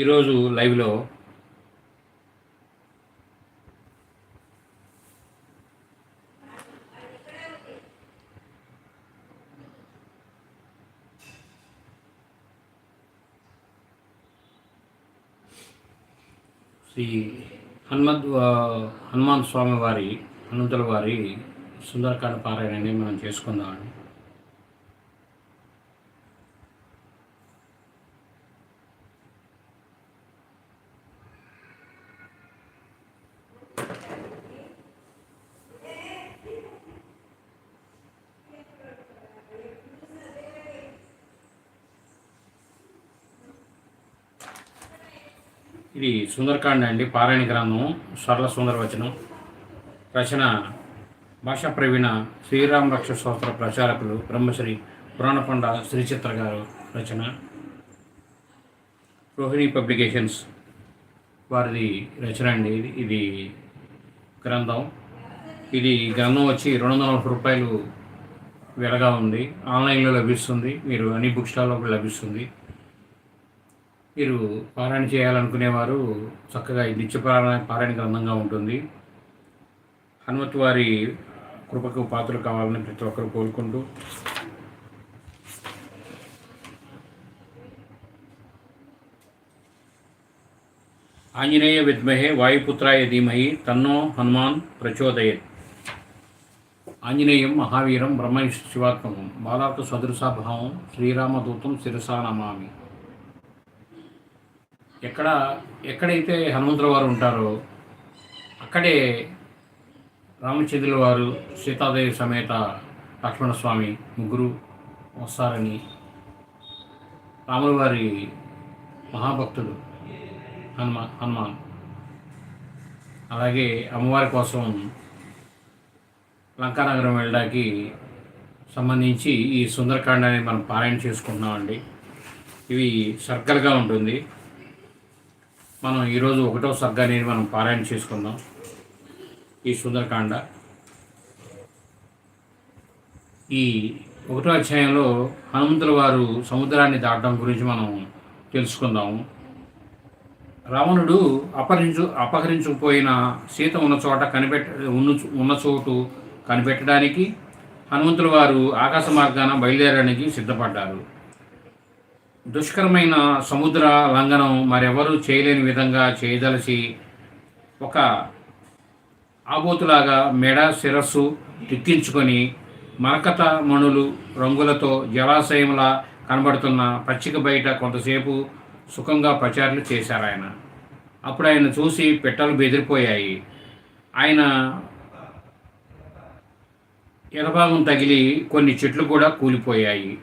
ఈరోజు లైవ్లో శ్రీ హనుమద్ హనుమాన్ స్వామి వారి హనుమంతుల వారి సుందరకాండ పారాయణని మనం చేసుకుందామండి. ఇది సుందరకాండ అండి పారాయణ గ్రంథం సరళ సుందరవచనం రచన భాషా ప్రవీణ శ్రీరామ రక్ష స్తోత్ర ప్రచారకులు బ్రహ్మశ్రీ పురాణపండ శ్రీచిత్ర గారు రచన రోహిణి పబ్లికేషన్స్ వారిది రచన అండి. ఇది గ్రంథం. ఇది గ్రంథం వచ్చి రెండు వందల నలభై రూపాయలు వెలగా ఉంది. ఆన్లైన్లో లభిస్తుంది. మీరు అన్ని బుక్ స్టాల్లో లభిస్తుంది. మీరు పారాయణ చేయాలనుకునేవారు చక్కగా ఈ నిత్య పారాయణ పారాయణ గ్రంథంగా ఉంటుంది. హనుమత్ వారి కృపకు పాత్రలు కావాలని ప్రతి ఒక్కరు కోరుకుంటూ. ఆంజనేయ విద్మహే వాయుపుత్రాయ ధీమహి తన్నో హనుమాన్ ప్రచోదయత్. ఆంజనేయం మహావీరం బ్రహ్మ శివాత్మకం బాలాక సదృశాభావం శ్రీరామదూతం శిరసా నమామి. ఎక్కడ ఎక్కడైతే హనుమంతుల వారు ఉంటారో అక్కడే రామచంద్రుల వారు సీతాదేవి సమేత లక్ష్మణస్వామి ముగ్గురు వస్తారని రాముల వారి మహాభక్తుడు హనుమా హనుమాన్. అలాగే అమ్మవారి కోసం లంకానగరం వెళ్ళడానికి సంబంధించి ఈ సుందరకాండాన్ని మనం పారాయణ చేసుకుంటున్నామండి. ఇవి సర్కల్గా ఉంటుంది. మనం ఈరోజు ఒకటో సర్గాన్ని మనం పారాయణ చేసుకుందాం. ఈ సుందరకాండ. ఈ ఒకటో అధ్యాయంలో హనుమంతుల వారు సముద్రాన్ని దాటడం గురించి మనం తెలుసుకుందాము రావణుడు అపహరించు అపహరించుకుపోయిన సీత ఉన్న చోట కనిపెట్ట ఉన్న ఉన్న చోటు కనిపెట్టడానికి హనుమంతుల వారు ఆకాశ మార్గాన బయలుదేరడానికి సిద్ధపడ్డారు. దుష్కరమైన సముద్ర లంఘనం మరెవరూ చేయలేని విధంగా చేయదలసి ఒక ఆబోతులాగా మెడ శిరస్సు తిక్కించుకొని మరకత మణులు రంగులతో జలాశయంలా కనబడుతున్న పచ్చిక బయట కొంతసేపు సుఖంగా ప్రచారాలు చేశారు ఆయన. అప్పుడు ఆయన చూసి పెట్టలు బెదిరిపోయాయి. ఆయన ఎడభాగం తగిలి కొన్ని చెట్లు కూడా కూలిపోయాయి.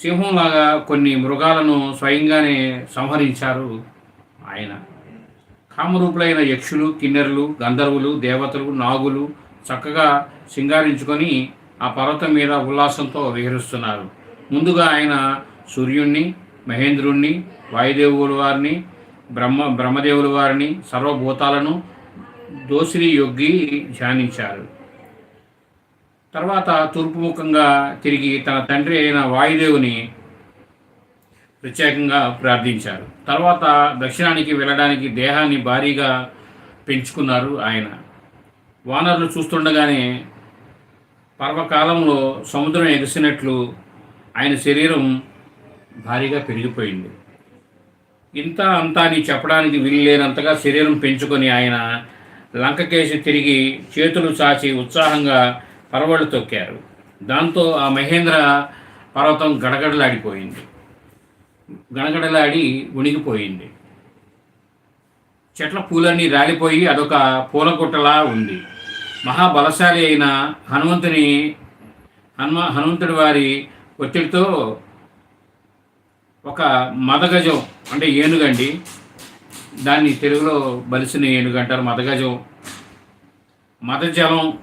సింహంలాగా కొన్ని మృగాలను స్వయంగానే సంహరించారు ఆయన. కామరూపులైన యక్షులు కిన్నెరులు గంధర్వులు దేవతలు నాగులు చక్కగా సింగారించుకొని ఆ పర్వతం మీద ఉల్లాసంతో విహరిస్తున్నారు. ముందుగా ఆయన సూర్యుణ్ణి మహేంద్రుణ్ణి వాయుదేవుల వారిని బ్రహ్మ బ్రహ్మదేవుల వారిని సర్వభూతాలను దోసిరి యొగ్గి ధ్యానించారు. తర్వాత తూర్పుముఖంగా తిరిగి తన తండ్రి అయిన వాయుదేవుని ప్రత్యేకంగా ప్రార్థించారు. తర్వాత దక్షిణానికి వెళ్ళడానికి దేహాన్ని భారీగా పెంచుకున్నారు ఆయన. వానరులు చూస్తుండగానే పర్వకాలంలో సముద్రం ఎగిసినట్లు ఆయన శరీరం భారీగా పెరిగిపోయింది. ఇంత అంతా అని చెప్పడానికి వీల్లేనంతగా శరీరం పెంచుకొని ఆయన లంకకేసి తిరిగి చేతులు చాచి ఉత్సాహంగా పరవళ్ళు తొక్కారు. దాంతో ఆ మహేంద్ర పర్వతం గడగడలాడిపోయింది. గడగడలాడి ఉణిగిపోయింది చెట్ల పూలన్నీ రాలిపోయి అదొక పూలగుట్టలా ఉంది. మహాబలశాలి అయిన హనుమంతుని హనుమ హనుమంతుడి వారి ఒత్తిడితో ఒక మదగజం అంటే ఏనుగండి దాన్ని తెలుగులో బలిసిన ఏనుగు అంటారు. మదగజం మదజలం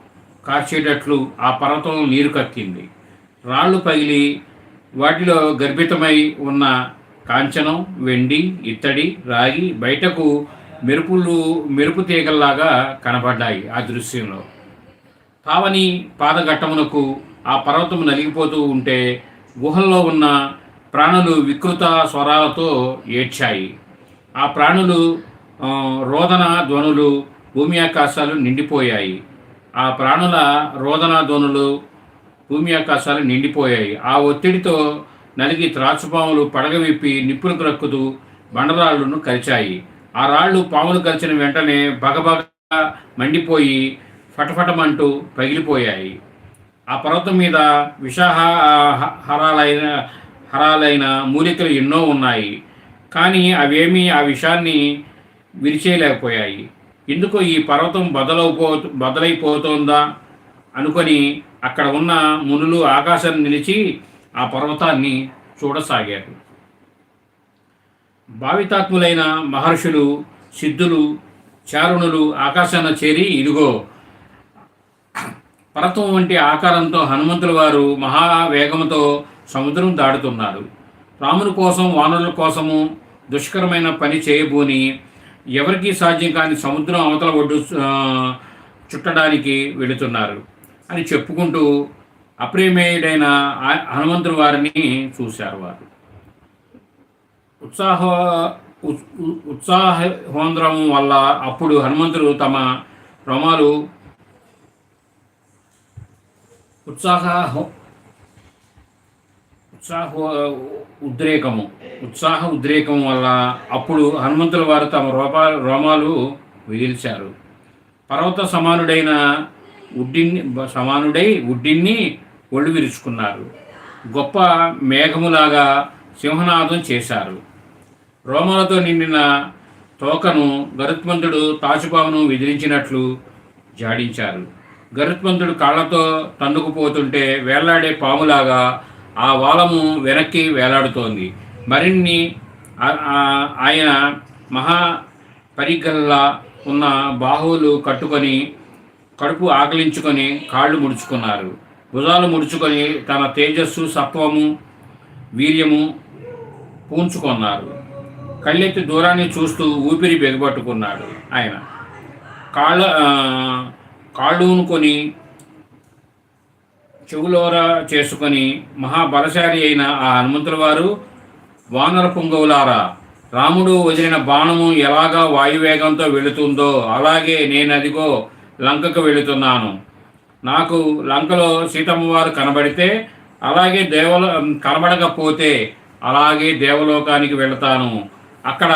కార్చేటట్లు ఆ పర్వతం నీరు కక్కింది. రాళ్ళు పగిలి వాటిలో గర్భితమై ఉన్న కాంచనం వెండి ఇత్తడి రాగి బయటకు మెరుపులు మెరుపు తీగల్లాగా కనబడ్డాయి ఆ దృశ్యంలో. తావని పాదఘట్టమునకు ఆ పర్వతం నలిగిపోతూ ఉంటే గుహల్లో ఉన్న ప్రాణులు వికృత స్వరాలతో ఏడ్చాయి. ఆ ప్రాణులు రోదన ధ్వనులు భూమి ఆకాశాలు నిండిపోయాయి. ఆ ప్రాణుల రోదన ధ్వనులు భూమి ఆకాశాలు నిండిపోయాయి. ఆ ఒత్తిడితో నలిగి త్రాచుపాములు పడగ విప్పి నిప్పులు క్రక్కుతూ బండరాళ్ళను కరిచాయి. ఆ రాళ్ళు పాములు కరిచిన వెంటనే బగబగ మండిపోయి ఫటఫటమంటూ పగిలిపోయాయి. ఆ పర్వతం మీద విషాహ హరాలైన హరాలైన మూలికలు ఎన్నో ఉన్నాయి. కానీ అవేమీ ఆ విషాన్ని విరిచేయలేకపోయాయి. ఎందుకు ఈ పర్వతం బదలైపో బదలైపోతోందా అనుకొని అక్కడ ఉన్న మునులు ఆకాశం నిలిచి ఆ పర్వతాన్ని చూడసాగారు. భావితాత్ములైన మహర్షులు సిద్ధులు చారుణులు ఆకాశాన చేరి ఇదిగో పర్వతం వంటి ఆకారంతో హనుమంతుల వారు మహావేగంతో సముద్రం దాడుతున్నారు రాముని కోసం వానరుల కోసము దుష్కరమైన పని చేయబోని ఎవరికీ సాధ్యం కాని సముద్రం అవతల ఒడ్డు చుట్టడానికి వెళుతున్నారు అని చెప్పుకుంటూ అప్రేమేయుడైన హనుమంతుడు వారిని చూశారు వారు. ఉత్సాహ ఉత్సాహోంద్రం వల్ల అప్పుడు హనుమంతుడు తమ రోమాలు ఉత్సాహ ఉత్సాహ ఉద్రేకము. ఉత్సాహ ఉద్రేకం వల్ల అప్పుడు హనుమంతుల వారు తమ రూపా రోమాలు విదిల్చారు. పర్వత సమానుడైన ఉడ్డిన్ని సమానుడై ఉడ్డిన్ని ఒళ్ళు విరుచుకున్నారు. గొప్ప మేఘములాగా సింహనాదం చేశారు. రోమాలతో నిండిన తోకను గరుత్మంతుడు తాచుపామును విదిలించినట్లు జాడించారు. గరుత్మంతుడు కాళ్ళతో తన్నుకుపోతుంటే వేళ్ళాడే పాములాగా ఆ వాలము వెనక్కి వేలాడుతోంది. మరిన్ని ఆయన మహా పరిగల్లా ఉన్న బాహువులు కట్టుకొని కడుపు ఆకలించుకొని కాళ్ళు ముడుచుకున్నారు. భుజాలు ముడుచుకొని తన తేజస్సు సత్వము వీర్యము పూంచుకున్నారు. కళ్ళెత్తి దూరాన్ని చూస్తూ ఊపిరి బెగబట్టుకున్నాడు ఆయన. కాళ్ళ ఆ, కాళ్ళు చెవులోర చేసుకొని మహాబలశాలి అయిన ఆ హనుమంతుల వారు వానర పుంగవులారా రాముడు వదిలిన బాణము ఎలాగా వాయువేగంతో వెళుతుందో అలాగే నేను అదిగో లంకకు వెళుతున్నాను. నాకు లంకలో సీతమ్మ వారు కనబడితే అలాగే దేవల కనబడకపోతే అలాగే దేవలోకానికి వెళతాను. అక్కడ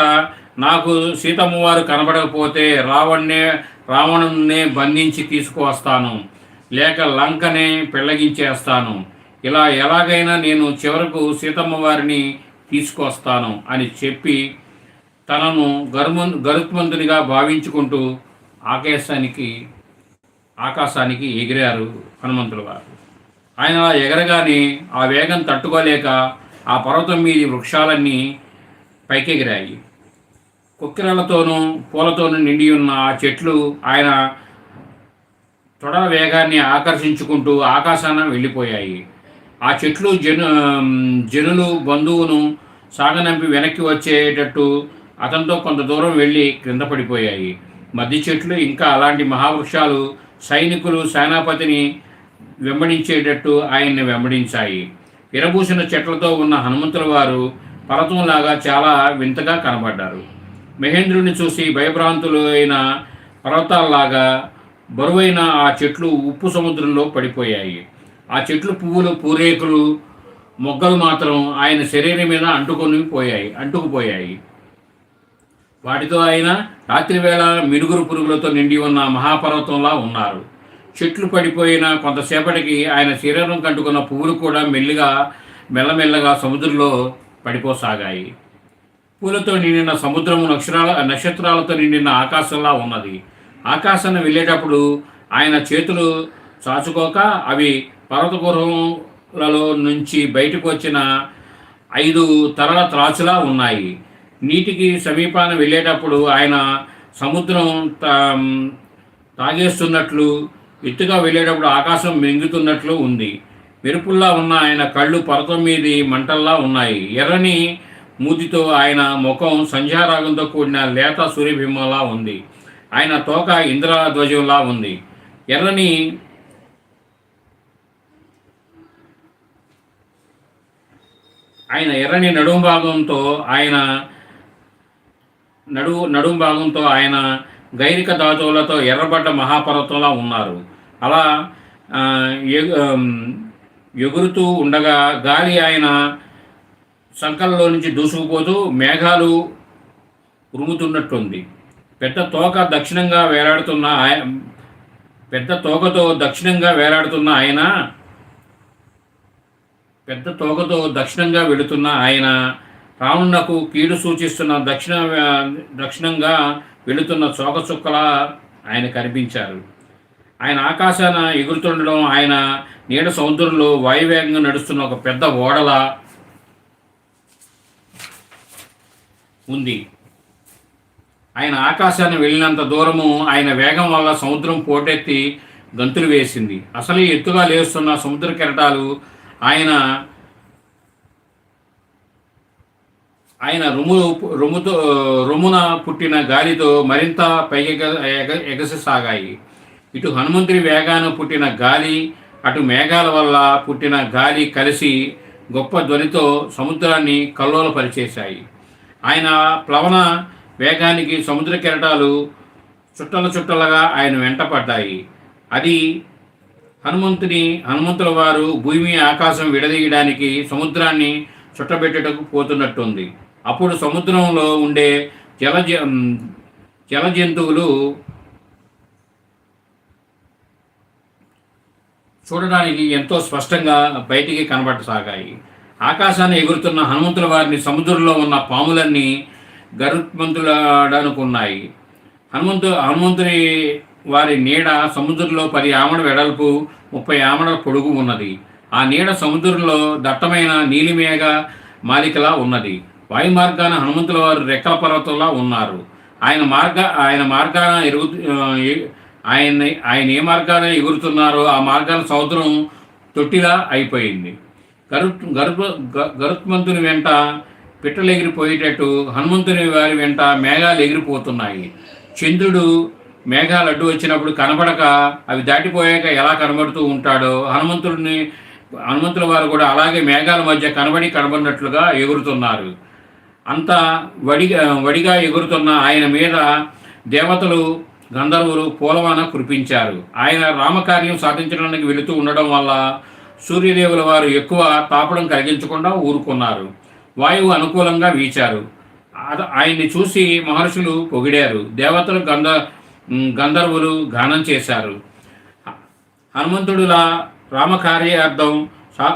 నాకు సీతమ్మ వారు కనబడకపోతే రావణ్ణే రావణున్నే బంధించి తీసుకువస్తాను. లేక లంకనే పెళ్ళగించేస్తాను ఇలా ఎలాగైనా నేను చివరకు సీతమ్మ వారిని తీసుకొస్తాను అని చెప్పి తనను గరుమ గరుత్మంతునిగా భావించుకుంటూ ఆకాశానికి ఆకాశానికి ఎగిరారు హనుమంతుల వారు. ఆయన అలా ఎగరగానే ఆ వేగం తట్టుకోలేక ఆ పర్వతం మీది వృక్షాలన్నీ పైకెగిరాయి. కుక్కిరలతోనూ పూలతోనూ నిండి ఉన్న ఆ చెట్లు ఆయన తొడల వేగాన్ని ఆకర్షించుకుంటూ ఆకాశాన వెళ్ళిపోయాయి. ఆ చెట్లు జను జనులు బంధువును సాగనంపి వెనక్కి వచ్చేటట్టు అతనితో కొంత దూరం వెళ్ళి క్రింద పడిపోయాయి. మధ్య చెట్లు ఇంకా అలాంటి మహావృక్షాలు సైనికులు సేనాపతిని వెంబడించేటట్టు ఆయన్ని వెంబడించాయి. విరబూసిన చెట్లతో ఉన్న హనుమంతుల వారు పర్వతంలాగా చాలా వింతగా కనబడ్డారు. మహేంద్రుని చూసి భయభ్రాంతులు అయిన పర్వతాల్లాగా బరువైన ఆ చెట్లు ఉప్పు సముద్రంలో పడిపోయాయి. ఆ చెట్లు పువ్వులు పూరేకులు మొగ్గలు మాత్రం ఆయన శరీరం మీద అంటుకొని పోయాయి అంటుకుపోయాయి. వాటితో ఆయన రాత్రివేళ మినుగురు పురుగులతో నిండి ఉన్న మహాపర్వతంలా ఉన్నారు. చెట్లు పడిపోయిన కొంతసేపటికి ఆయన శరీరం కంటుకున్న పువ్వులు కూడా మెల్లిగా మెల్లమెల్లగా సముద్రంలో పడిపోసాగాయి. పూలతో నిండిన సముద్రము నక్షరాల నక్షత్రాలతో నిండిన ఆకాశంలా ఉన్నది. ఆకాశాన్ని వెళ్ళేటప్పుడు ఆయన చేతులు చాచుకోక అవి పర్వతగుర్రములలో నుంచి బయటకు వచ్చిన ఐదు తరల త్రాచులా ఉన్నాయి. నీటికి సమీపాన వెళ్ళేటప్పుడు ఆయన సముద్రం తా- తాగేస్తున్నట్లు ఎత్తుగా వెళ్ళేటప్పుడు ఆకాశం మింగుతున్నట్లు ఉంది. మెరుపుల్లా ఉన్న ఆయన కళ్ళు పర్వతం మీది మంటల్లా ఉన్నాయి. ఎర్రని మూతితో ఆయన ముఖం సంధ్యారాగంతో కూడిన లేత సూర్యబింబంలా ఉంది. ఆయన తోక ఇంద్రధ్వజంలా ఉంది. ఎర్రని ఆయన ఎర్రని నడుము భాగంతో ఆయన నడు నడుము భాగంతో ఆయన గైరిక ధాతువులతో ఎర్రబడ్డ మహాపర్వతంలా ఉన్నారు. అలా ఎగురుతూ ఉండగా గాలి ఆయన సంకల్లో నుంచి దూసుకుపోతూ మేఘాలు ఉరుముతున్నట్టుంది. పెద్ద తోక దక్షిణంగా వేలాడుతున్న ఆయన పెద్ద తోకతో దక్షిణంగా వేలాడుతున్న ఆయన పెద్ద తోకతో దక్షిణంగా వెళుతున్న ఆయన రావణునకు కీడు సూచిస్తున్న దక్షిణ దక్షిణంగా వెళుతున్న చోకచుక్కల ఆయన కనిపించారు. ఆయన ఆకాశాన ఎగురుతుండడం ఆయన నీడ సముద్రంలో వాయువేగంగా నడుస్తున్న ఒక పెద్ద ఓడల ఉంది. ఆయన ఆకాశాన్ని వెళ్ళినంత దూరము ఆయన వేగం వల్ల సముద్రం పోటెత్తి గంతులు వేసింది. అసలు ఎత్తుగా లేస్తున్న సముద్ర కెరటాలు ఆయన ఆయన రొమ్ము రొమ్ముతో రొమ్మున పుట్టిన గాలితో మరింత పైకి ఎగ- ఎగ- ఇటు హనుమంతుడి వేగాన పుట్టిన గాలి అటు మేఘాల వల్ల పుట్టిన గాలి కలిసి గొప్ప ధ్వనితో సముద్రాన్ని కల్లోలపరిచేశాయి. ఆయన ప్లవన వేగానికి సముద్ర కెరటాలు చుట్టల చుట్టలుగా ఆయన వెంటపడ్డాయి. అది హనుమంతుని హనుమంతుల వారు భూమి ఆకాశం విడదీయడానికి సముద్రాన్ని చుట్టబెట్టుటకు పోతున్నట్టుంది. అప్పుడు సముద్రంలో ఉండే జల జల జంతువులు చూడడానికి ఎంతో స్పష్టంగా బయటికి కనబడసాగాయి. ఆకాశాన్ని ఎగురుతున్న హనుమంతుల వారిని సముద్రంలో ఉన్న పాములన్నీ గరుత్మంతులాడనుకున్నాయి. హనుమంతు హనుమంతుని వారి నీడ సముద్రంలో పది ఆమడ వెడల్పు ముప్పై ఆమడ పొడుగు ఉన్నది. ఆ నీడ సముద్రంలో దట్టమైన నీలిమేఘ మాలికలా ఉన్నది. వాయు మార్గాన హనుమంతుల వారు రెక్కల పర్వతంలా ఉన్నారు. ఆయన మార్గ ఆయన మార్గాన ఎరుగు ఆయన ఆయన ఏ మార్గాన ఎగురుతున్నారో ఆ మార్గాన సముద్రం తొట్టిలా అయిపోయింది. గరు గరు గరుత్మంతుని వెంట పిట్టలు ఎగిరిపోయేటట్టు హనుమంతుని వారి వెంట మేఘాలు ఎగిరిపోతున్నాయి. చంద్రుడు మేఘాలు అడ్డు వచ్చినప్పుడు కనబడక అవి దాటిపోయాక ఎలా కనబడుతూ ఉంటాడో హనుమంతుడిని హనుమంతుల వారు కూడా అలాగే మేఘాల మధ్య కనబడి కనబడినట్లుగా ఎగురుతున్నారు. అంత వడిగా వడిగా ఎగురుతున్న ఆయన మీద దేవతలు గంధర్వులు పూలవాన కురిపించారు. ఆయన రామకార్యం సాధించడానికి వెళుతూ ఉండడం వల్ల సూర్యదేవుల వారు ఎక్కువ తాపడం కలిగించకుండా ఊరుకున్నారు. వాయువు అనుకూలంగా వీచారు. ఆయన్ని చూసి మహర్షులు పొగిడారు. దేవతలు గంధ గంధర్వులు గానం చేశారు. హనుమంతుడులా రామకార్యార్థం సా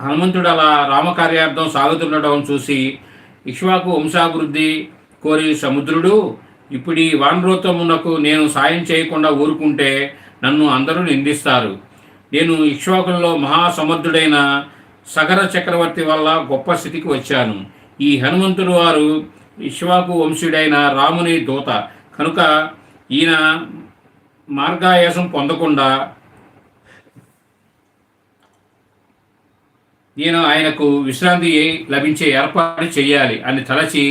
హనుమంతుడు అలా రామకార్యార్థం సాగుతుండటం చూసి ఇక్ష్వాకు వంశాభివృద్ధి కోరి సముద్రుడు ఇప్పుడు ఈ వానరోత్తమునకు నేను సాయం చేయకుండా ఊరుకుంటే నన్ను అందరూ నిందిస్తారు. నేను ఇక్ష్వాకుల్లో మహాసమర్థుడైన సగర చక్రవర్తి వల్ల గొప్ప స్థితికి వచ్చాను. ఈ హనుమంతుడు వారు ఇష్వాకు వంశుడైన రాముని దూత. కనుక ఈయన మార్గాయాసం పొందకుండా నేను ఆయనకు విశ్రాంతి లభించే ఏర్పాటు చేయాలి అని తలచి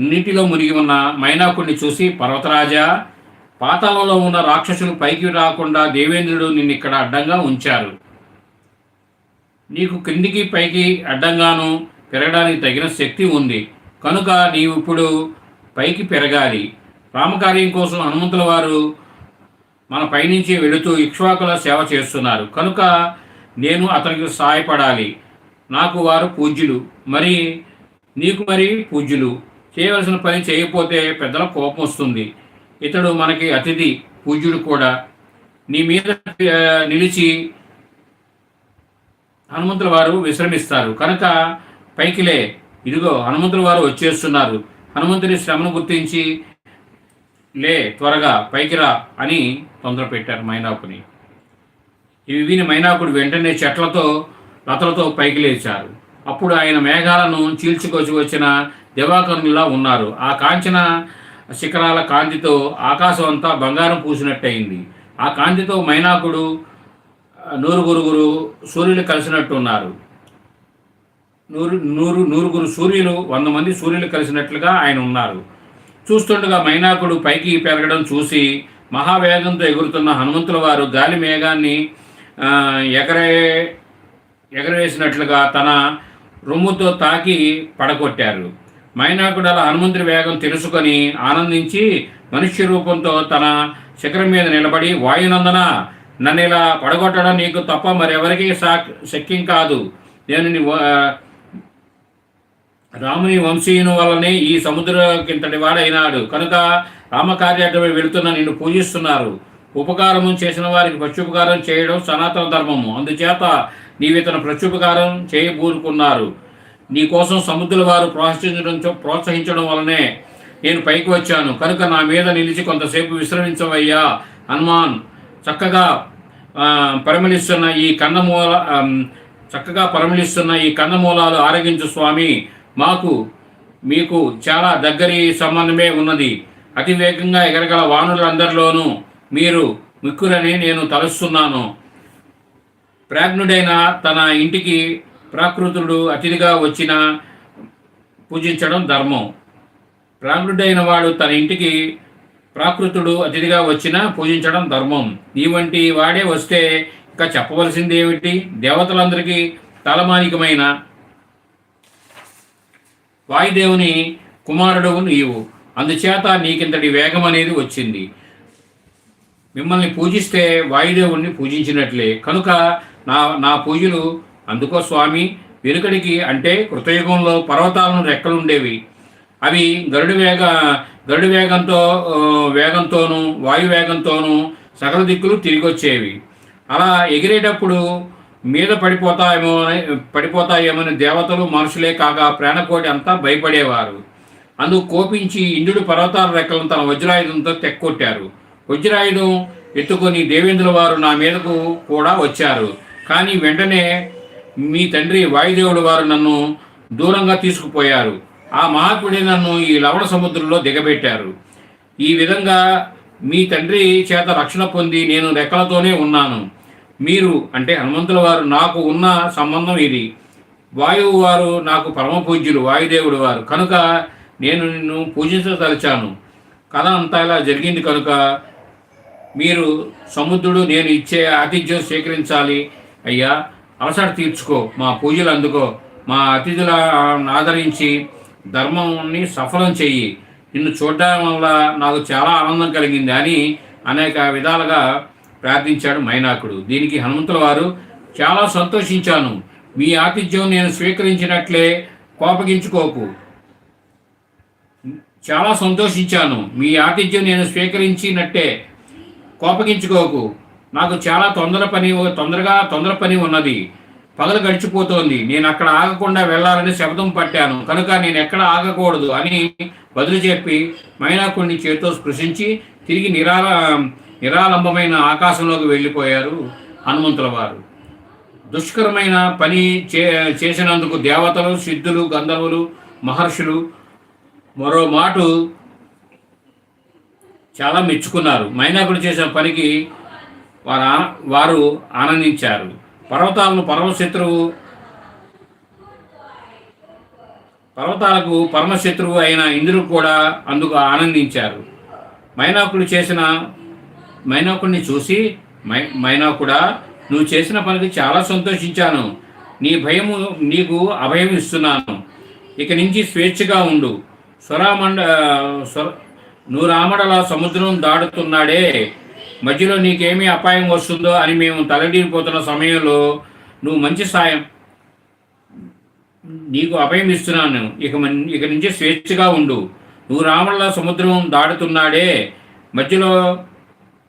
నీటిలో మునిగి ఉన్న మైనాకుడిని చూసి పర్వతరాజా పాతాళంలో ఉన్న రాక్షసులు పైకి రాకుండా దేవేంద్రుడు నిన్ను ఇక్కడ అడ్డంగా ఉంచారు. నీకు క్రిందికి పైకి అడ్డంగాను పెరగడానికి తగిన శక్తి ఉంది. కనుక నీవు ఇప్పుడు పైకి పెరగాలి. రామకార్యం కోసం హనుమంతుల వారు మన పైనుంచి వెళుతూ ఇక్ష్వాకుల సేవ చేస్తున్నారు. కనుక నేను అతనికి సహాయపడాలి. నాకు వారు పూజ్యులు. మరి నీకు మరి పూజ్యులు. చేయవలసిన పని చేయకపోతే పెద్దల కోపం వస్తుంది. ఇతడు మనకి అతిథి పూజ్యుడు కూడా. నీ మీద నిలిచి హనుమంతుల వారు విశ్రమిస్తారు. కనుక పైకిలే ఇదిగో హనుమంతుల వారు వచ్చేస్తున్నారు. హనుమంతుని శ్రమను గుర్తించి లే త్వరగా పైకి రా అని తొందర పెట్టారు మైనాకుని ఇవి విని మైనాకుడు వెంటనే చెట్లతో లతలతో పైకి లేచారు. అప్పుడు ఆయన మేఘాలను చీల్చుకొచ్చి వచ్చిన దివాకరునిలా ఉన్నారు. ఆ కాంచన శిఖరాల కాంతితో ఆకాశం అంతా బంగారం పూసినట్టయింది. ఆ కాంతితో మైనాకుడు నూరుగురుగురు సూర్యులు కలిసినట్టు ఉన్నారు నూరు నూరు నూరుగురు సూర్యులు వంద మంది సూర్యులు కలిసినట్లుగా ఆయన ఉన్నారు. చూస్తుండగా మైనాకుడు పైకి పెరగడం చూసి మహావేగంతో ఎగురుతున్న హనుమంతుల వారు గాలి మేఘాన్ని ఎగరే ఎగరవేసినట్లుగా తన రొమ్ముతో తాకి పడగొట్టారు. మైనాకుడు అలా హనుమంతుడి వేగం తెలుసుకొని ఆనందించి మనుష్య రూపంతో తన శిఖరం మీద నిలబడి వాయునందన నన్ను ఇలా పడగొట్టడం నీకు తప్ప మరెవరికి సా శక్యం కాదు. నేను నీ వ- రాముని వంశీయుని వల్లనే ఈ సముద్రకింతటి వాడైనాడు. కనుక రామకార్యాటమే వెళుతున్న నిన్ను పూజిస్తున్నారు. ఉపకారము చేసిన వారికి ప్రత్యుపకారం చేయడం సనాతన ధర్మము. అందుచేత నీవితను ప్రత్యుపకారం చేయబూరుకున్నారు. నీ కోసం సముద్రుల వారు ప్రోత్సహించడం ప్రోత్సహించడం వలనే నేను పైకి వచ్చాను. కనుక నా మీద నిలిచి కొంతసేపు విశ్రమించవయ్యా. హనుమాన్ చక్కగా పరిమళిస్తున్న ఈ కందమూల చక్కగా పరిమళిస్తున్న ఈ కందమూలాలు ఆరగించు స్వామి. మాకు మీకు చాలా దగ్గరి సంబంధమే ఉన్నది. అతి వేగంగా ఎగరగల వానులందరిలోనూ మీరు మిక్కురని నేను తలుస్తున్నాను. ప్రాజ్ఞుడైన తన ఇంటికి ప్రాకృతుడు అతిథిగా వచ్చిన పూజించడం ధర్మం. ప్రాజ్ఞుడైన వాడు తన ఇంటికి ప్రాకృతుడు అతిథిగా వచ్చినా పూజించడం ధర్మం. నీ వంటి వాడే వస్తే ఇంకా చెప్పవలసింది ఏమిటి దేవతలందరికీ తలమానికమైన వాయుదేవుని కుమారుడు నీవు. అందుచేత నీకింతటి వేగం అనేది వచ్చింది. మిమ్మల్ని పూజిస్తే వాయుదేవుణ్ణి పూజించినట్లే. కనుక నా నా పూజలు అందుకో స్వామి. వెనుకడికి అంటే కృతయుగంలో పర్వతాలను రెక్కలుండేవి. అవి గరుడు వేగ గరుడు వేగంతో వేగంతోనూ వాయు వేగంతోనూ సకల దిక్కులు తిరిగి వచ్చేవి అలా ఎగిరేటప్పుడు మీద పడిపోతాయేమో అని పడిపోతాయేమని దేవతలు మనుషులే కాక ప్రాణకోటి అంతా భయపడేవారు. అందుకు కోపించి ఇంద్రుడు పర్వతాల రెక్కలను తన వజ్రాయుధంతో తెక్కొట్టారు. వజ్రాయుధం ఎత్తుకొని దేవేంద్రుల వారు నా మీదకు కూడా వచ్చారు. కానీ వెంటనే మీ తండ్రి వాయుదేవుడు వారు నన్ను దూరంగా తీసుకుపోయారు. ఆ మహాత్ముడే నన్ను ఈ లవణ సముద్రంలో దిగబెట్టారు. ఈ విధంగా మీ తండ్రి చేత రక్షణ పొంది నేను రెక్కలతోనే ఉన్నాను. మీరు అంటే హనుమంతుల వారు నాకు ఉన్న సంబంధం ఇది. వాయువు వారు నాకు పరమ పూజ్యులు వాయుదేవుడు వారు. కనుక నేను నిన్ను పూజించదలిచాను. కథ అంతా ఇలా జరిగింది కనుక మీరు సముద్రుడు నేను ఇచ్చే ఆతిథ్యం స్వీకరించాలి. అయ్యా అలసట తీర్చుకో మా పూజలు అందుకో. మా అతిథుల ఆదరించి ధర్మాన్ని సఫలం చెయ్యి. నిన్ను చూడడం వల్ల నాకు చాలా ఆనందం కలిగింది అని అనేక విధాలుగా ప్రార్థించాడు మైనాకుడు. దీనికి హనుమంతుల వారు చాలా సంతోషించాను. మీ ఆతిథ్యం నేను స్వీకరించినట్లే కోపగించుకోకు. చాలా సంతోషించాను. మీ ఆతిథ్యం నేను స్వీకరించినట్టే కోపగించుకోకు. నాకు చాలా తొందర పని తొందరగా తొందర పని ఉన్నది. పగలు గడిచిపోతోంది. నేను అక్కడ ఆగకుండా వెళ్ళాలని శబ్దం పట్టాను. కనుక నేను ఎక్కడ ఆగకూడదు అని బదులు చెప్పి మైనాకుడిని చేతితో స్పృశించి తిరిగి నిరాల నిరాలంబమైన ఆకాశంలోకి వెళ్ళిపోయారు హనుమంతుల వారు. దుష్కరమైన పని చే చేసినందుకు దేవతలు సిద్ధులు గంధర్వులు మహర్షులు మరో మాటు చాలా మెచ్చుకున్నారు. మైనాకుడు చేసిన పనికి వారు ఆ- వారు ఆనందించారు. పర్వతాలను పరమశత్రువు పర్వతాలకు పరమశత్రువు అయిన ఇంద్రుడు కూడా అందుకు ఆనందించారు. మైనాకుడు చేసిన మైనాకుడిని చూసి మై మైనాకుడా నువ్వు చేసిన పనికి చాలా సంతోషించాను. నీ భయము నీకు అభయం ఇస్తున్నాను. ఇక నుంచి స్వేచ్ఛగా ఉండు. స్వరామండ స్వర నువ్వు రామడల సముద్రం దాడుతున్నాడే మధ్యలో నీకేమీ అపాయం వస్తుందో అని మేము తలడిపోతున్న సమయంలో నువ్వు మంచి సాయం. నీకు అభయం ఇస్తున్నాను. ఇక ఇక నుంచి స్వేచ్ఛగా ఉండు. నువ్వు రామడల సముద్రం దాడుతున్నాడే మధ్యలో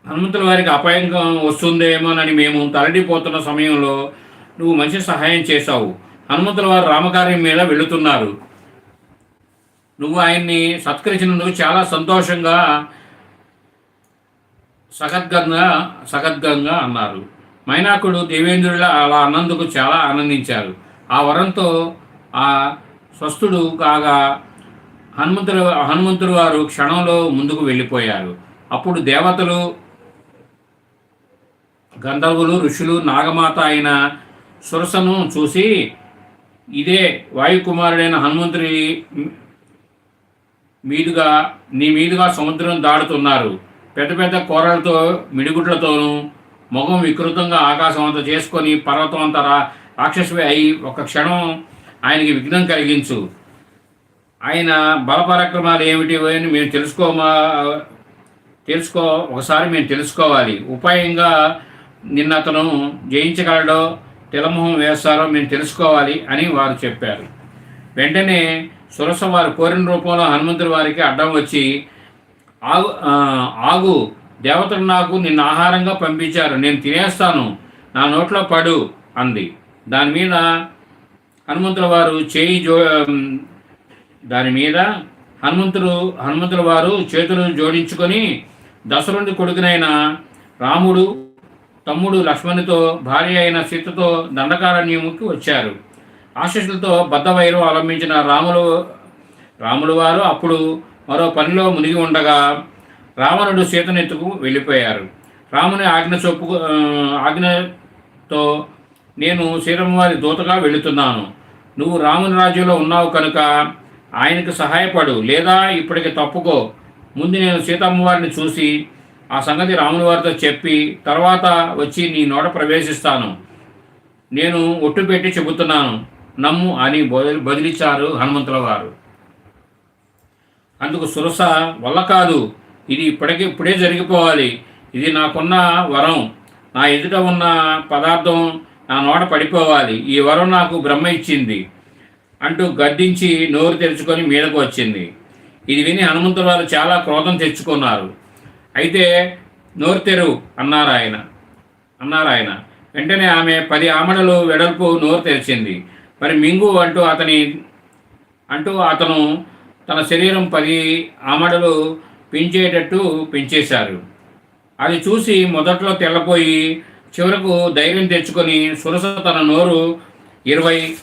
హనుమంతుల వారికి అపాయం వస్తుందేమోనని మేము తలడిపోతున్న సమయంలో నువ్వు మంచి సహాయం చేశావు. హనుమంతుల వారు రామకార్యం మీద వెళుతున్నారు. నువ్వు ఆయన్ని సత్కరించినందుకు చాలా సంతోషంగా సగద్గంగా సగద్గంగా అన్నారు. మైనాకుడు దేవేంద్రుల అలా అన్నందుకు చాలా ఆనందించారు. ఆ వరంతో ఆ స్వస్థుడు కాగా హనుమంతుడు హనుమంతుడు వారు క్షణంలో ముందుకు వెళ్ళిపోయారు. అప్పుడు దేవతలు గంధర్వులు ఋషులు నాగమాత అయిన సురసను చూసి ఇదే వాయుకుమారుడైన హనుమంతుడి మీదుగా నీ మీదుగా సముద్రం దాడుతున్నారు పెద్ద పెద్ద కూరలతో మిడిగుడ్లతోనూ ముఖం వికృతంగా ఆకాశం అంత చేసుకొని పర్వతం అంత రా అయి ఒక క్షణం ఆయనకి విఘ్నం కలిగించు. ఆయన బలపరాక్రమాలు ఏమిటి అని మేము తెలుసుకోమా తెలుసుకో ఒకసారి మేము తెలుసుకోవాలి. ఉపాయంగా నిన్న అతను జయించగలడో తెలమొహం వేస్తారో మేము తెలుసుకోవాలి అని వారు చెప్పారు. వెంటనే సురస వారు కోరిన రూపంలో హనుమంతుడి వారికి అడ్డం వచ్చి ఆగు ఆగు. దేవతలు నాకు నిన్న ఆహారంగా పంపించారు. నేను తినేస్తాను. నా నోట్లో పడు అంది. దాని మీద హనుమంతుల వారు చేయి జో దాని మీద హనుమంతుడు హనుమంతుల వారు చేతులు జోడించుకొని దశరుని కొడుకునైన రాముడు తమ్ముడు లక్ష్మణుతో భార్య అయిన సీతతో దండకారణ్యముకి వచ్చారు. ఆశీస్సులతో బద్ధవైరం అవలంబించిన రాములు రాములు వారు అప్పుడు మరో పనిలో మునిగి ఉండగా రావణుడు సీతనెత్తుకు వెళ్ళిపోయారు. రాముని ఆజ్ఞ చొప్పు ఆజ్ఞతో నేను సీతమ్మ వారి దూతగా వెళుతున్నాను. నువ్వు రాముని రాజ్యంలో ఉన్నావు కనుక ఆయనకు సహాయపడు లేదా ఇప్పటికి తప్పుకో. ముందు నేను సీతమ్మవారిని చూసి ఆ సంగతి రాముని వారితో చెప్పి తర్వాత వచ్చి నీ నోట ప్రవేశిస్తాను. నేను ఒట్టు పెట్టి చెబుతున్నాను. నమ్ము అని బదిలిచ్చారు హనుమంతుల వారు. అందుకు సురస వల్ల కాదు. ఇది ఇప్పటికి ఇప్పుడే జరిగిపోవాలి. ఇది నాకున్న వరం. నా ఎదుట ఉన్న పదార్థం నా నోట పడిపోవాలి. ఈ వరం నాకు బ్రహ్మ ఇచ్చింది అంటూ గద్దించి నోరు తెరుచుకొని మీదకు వచ్చింది. ఇది విని హనుమంతుల వారు చాలా క్రోధం తెచ్చుకున్నారు. అయితే నోరు తెరువు అన్నారు ఆయన అన్నారు ఆయన వెంటనే ఆమె పది ఆమడలు వెడల్పు నోరు తెరిచింది. మరి మింగు అంటూ అతని అంటూ అతను తన శరీరం పది ఆమడలు పెంచేటట్టు పెంచేశారు. అది చూసి మొదట్లో తెల్లపోయి చివరకు ధైర్యం తెచ్చుకొని సురస తన నోరు ఇరవై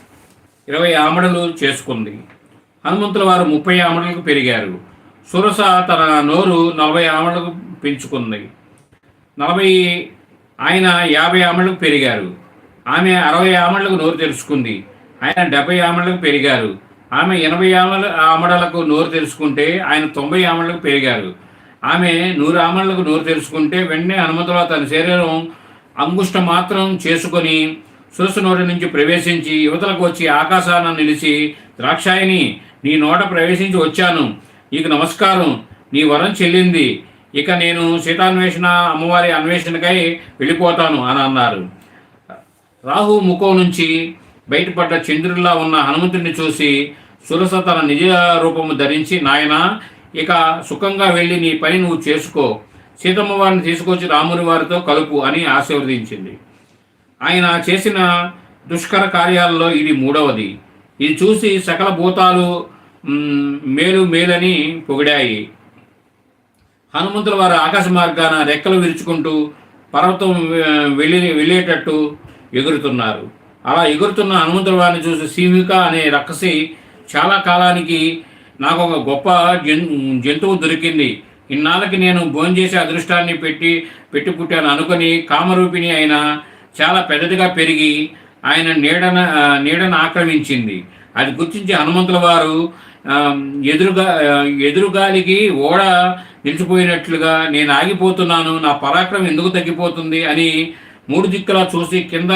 ఇరవై ఆమడలు చేసుకుంది. హనుమంతుల వారు ముప్పై ఆమడలకు పెరిగారు. సురస తన నోరు నలభై ఆమడలకు పెంచుకుంది. నలభై ఆయన యాభై ఆమడలకు పెరిగారు. ఆమె అరవై ఆమడలకు నోరు తెరుచుకుంది. ఆయన డెబ్బై ఆమడలకు పెరిగారు. ఆమె ఎనభై ఆమల ఆమడలకు నోరు తెలుసుకుంటే ఆయన తొంభై ఆమడలకు పెరిగారు. ఆమె నూరు ఆమడలకు నోరు తెలుసుకుంటే వెంటనే హనుమంతుడు తన శరీరం అంగుష్ట మాత్రం చేసుకొని సురసు నోటి నుంచి ప్రవేశించి యువతలకు వచ్చి ఆకాశాన నిలిచి ద్రాక్షాయిని నీ నోట ప్రవేశించి వచ్చాను. నీకు నమస్కారం. నీ వరం చెల్లింది. ఇక నేను సీతాన్వేషణ అమ్మవారి అన్వేషణకై వెళ్ళిపోతాను అని అన్నారు. రాహు ముఖం నుంచి బయటపడ్డ చంద్రుడిలా ఉన్న హనుమంతుడిని చూసి సురస తన నిజ రూపము ధరించి నాయన ఇక సుఖంగా వెళ్ళి నీ పని నువ్వు చేసుకో. సీతమ్మ వారిని తీసుకొచ్చి రాముని వారితో కలుపు అని ఆశీర్వదించింది. ఆయన చేసిన దుష్కర కార్యాలలో ఇది మూడవది. ఇది చూసి సకల భూతాలు మేలు మేలని పొగిడాయి. హనుమంతుల వారు ఆకాశ మార్గాన రెక్కలు విరుచుకుంటూ పర్వతం వెళ్ళి వెళ్ళేటట్టు ఎగురుతున్నారు. అలా ఎగురుతున్న హనుమంతుల వారిని చూసి సీమిక అనే రక్కసి చాలా కాలానికి నాకు ఒక గొప్ప జన్ జంతువు దొరికింది. ఇన్నాళ్ళకి నేను భోంచేసే అదృష్టాన్ని పెట్టి పెట్టి పుట్టాను అనుకొని కామరూపిణి అయిన చాలా పెద్దదిగా పెరిగి ఆయన నీడన నీడను ఆక్రమించింది. అది గుర్తించి హనుమంతుల వారు ఎదురుగా ఎదురుగాలికి ఓడ నిలిచిపోయినట్లుగా నేను ఆగిపోతున్నాను నా పరాక్రమం ఎందుకు తగ్గిపోతుంది అని మూడు దిక్కులా చూసి కింద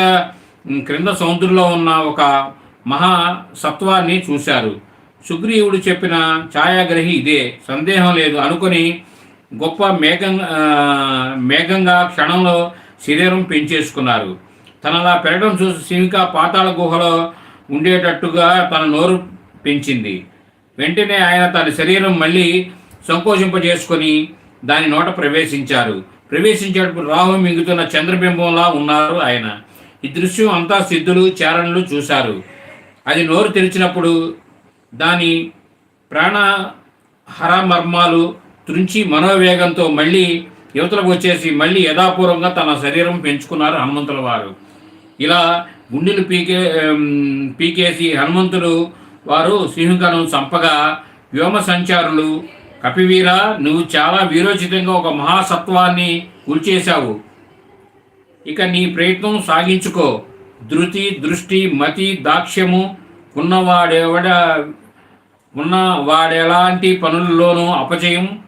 క్రింద సముద్రంలో ఉన్న ఒక మహా సత్వాన్ని చూశారు. సుగ్రీవుడు చెప్పిన ఛాయాగ్రహి ఇదే సందేహం లేదు అనుకొని గొప్ప మేఘం మేఘంగా క్షణంలో శరీరం పెంచేసుకున్నారు. తనలా పెరగడం చూసి సింహిక పాతాళ గుహలో ఉండేటట్టుగా తన నోరు పెంచింది. వెంటనే ఆయన తన శరీరం మళ్ళీ సంకోచింపజేసుకొని దాని నోట ప్రవేశించారు. ప్రవేశించేటప్పుడు రాహు మింగుతున్న చంద్రబింబంలా ఉన్నారు ఆయన. ఈ దృశ్యం అంతా సిద్ధులు చారణలు చూశారు. అది నోరు తెరిచినప్పుడు దాని ప్రాణ హరమర్మాలు త్రుంచి మనోవేగంతో మళ్ళీ యువతలకు వచ్చేసి మళ్ళీ యథాపూర్వంగా తన శరీరం పెంచుకున్నారు హనుమంతుల వారు. ఇలా గుండెలు పీకే పీకేసి హనుమంతుడు వారు సింహకను చంపగా వ్యోమ సంచారులు కపివీర నువ్వు చాలా వీరోచితంగా ఒక మహాసత్వాన్ని కూల్చేశావు ఇక నీ ప్రయత్నం సాగించుకో. ధృతి దృష్టి మతి దాక్ష్యము ఉన్నవాడెవడ ఉన్న వాడెలాంటి పనుల్లోనూ అపజయం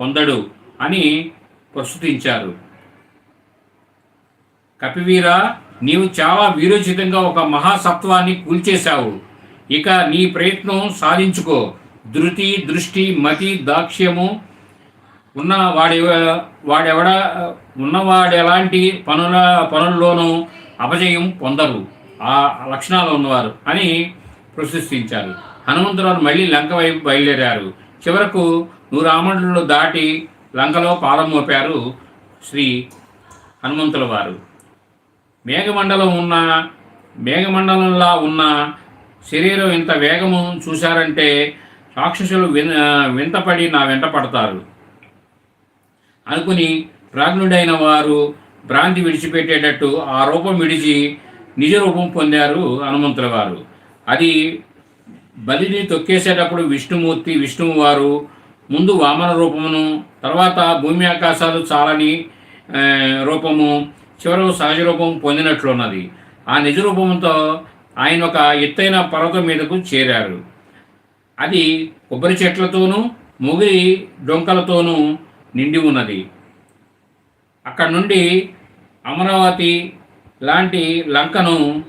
పొందడు అని ప్రస్తుతించారు. కపివీర నీవు చాలా వీరోచితంగా ఒక మహాసత్వాన్ని కూల్చేశావు. ఇక నీ ప్రయత్నం సాధించుకో. ధృతి దృష్టి మతి దాక్ష్యము ఉన్న వాడి వాడెవడ ఉన్నవాడు ఎలాంటి పనుల పనుల్లోనూ అపజయం పొందరు. ఆ లక్షణాలు ఉన్నవారు అని ప్రశంసించారు హనుమంతురావు మళ్ళీ లంక వైపు బయలుదేరారు. చివరకు నూరామండలు దాటి లంకలో పాదం మోపారు శ్రీ హనుమంతుల వారు. మేఘమండలం ఉన్న మేఘమండలంలా ఉన్న శరీరం ఇంత వేగము చూశారంటే రాక్షసులు విన్ వింతపడి నా వెంట పడతారు. అనుకుని ప్రాజ్ఞుడైన వారు భ్రాంతి విడిచిపెట్టేటట్టు ఆ రూపం విడిచి నిజ రూపం పొందారు హనుమంతుల వారు. అది బలిని తొక్కేసేటప్పుడు విష్ణుమూర్తి విష్ణువు వారు ముందు వామన రూపమును తర్వాత భూమి ఆకాశాలు చాలని రూపము చివరకు సహజ రూపం పొందినట్లున్నది. ఆ నిజ రూపంతో ఆయన ఒక ఎత్తైన పర్వతం మీదకు చేరారు. అది కొబ్బరి చెట్లతోనూ ముగిరి డొంకలతోనూ నిండి ఉన్నది. అక్కడ నుండి అమరావతి లాంటి లంకను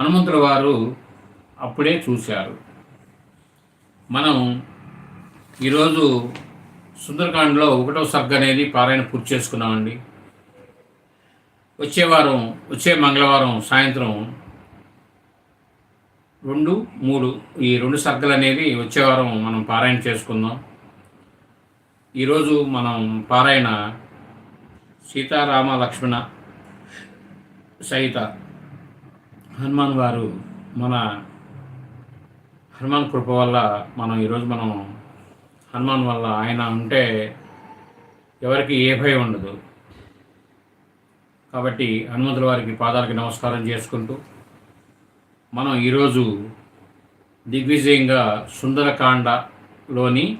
హనుమంతుల వారు అప్పుడే చూశారు. మనం ఈరోజు సుందరకాండలో ఒకటో సర్గ అనేది పారాయణ పూర్తి చేసుకున్నామండి. వచ్చే వారం వచ్చే మంగళవారం సాయంత్రం రెండు మూడు ఈ రెండు సర్గలు అనేది వచ్చే వారం మనం పారాయణ చేసుకుందాం. ఈరోజు మనం పారాయణ సీతారామ లక్ష్మణ సహిత హనుమాన్ వారు మన హనుమాన్ కృప వల్ల మనం ఈరోజు మనం హనుమాన్ వల్ల ఆయన ఉంటే ఎవరికి ఏ భయం ఉండదు. కాబట్టి హనుమంతుల వారికి పాదాలకి నమస్కారం చేసుకుంటూ మనం ఈరోజు దిగ్విజయంగా సుందరకాండలోని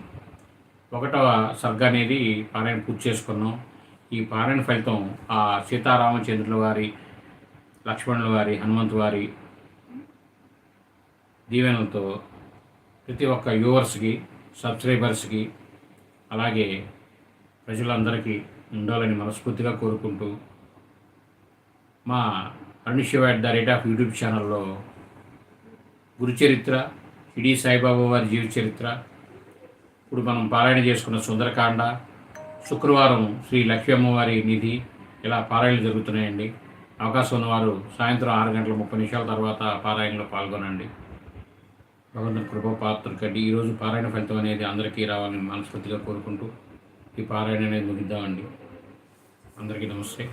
ఒకటవ సర్గ అనేది పారాయణ పూర్తి చేసుకున్నాం. ఈ పారాయణ ఫలితం ఆ సీతారామచంద్రుల వారి లక్ష్మణుల వారి హనుమంతు వారి దీవెనలతో ప్రతి ఒక్క వ్యూవర్స్కి సబ్స్క్రైబర్స్కి అలాగే ప్రజలందరికీ ఉండాలని మనస్ఫూర్తిగా కోరుకుంటూ మా Anushya at the rate of YouTube ఛానల్లో గురుచరిత్ర షిడి సాయిబాబా వారి జీవిత చరిత్ర ఇప్పుడు మనం పారాయణ చేసుకున్న సుందరకాండ శుక్రవారం శ్రీ లక్ష్మీ అమ్మవారి నిధి ఇలా పారాయణలు జరుగుతున్నాయండి. అవకాశం ఉన్నవారు సాయంత్రం ఆరు గంటల ముప్పై నిమిషాల తర్వాత పారాయణలో పాల్గొనండి. భగవంతుని కృప పాత్ర ఈరోజు పారాయణ ఫలితం అనేది అందరికీ రావాలని మనస్ఫూర్తిగా కోరుకుంటూ ఈ పారాయణ అనేది ముగిద్దామండి. అందరికీ నమస్తే.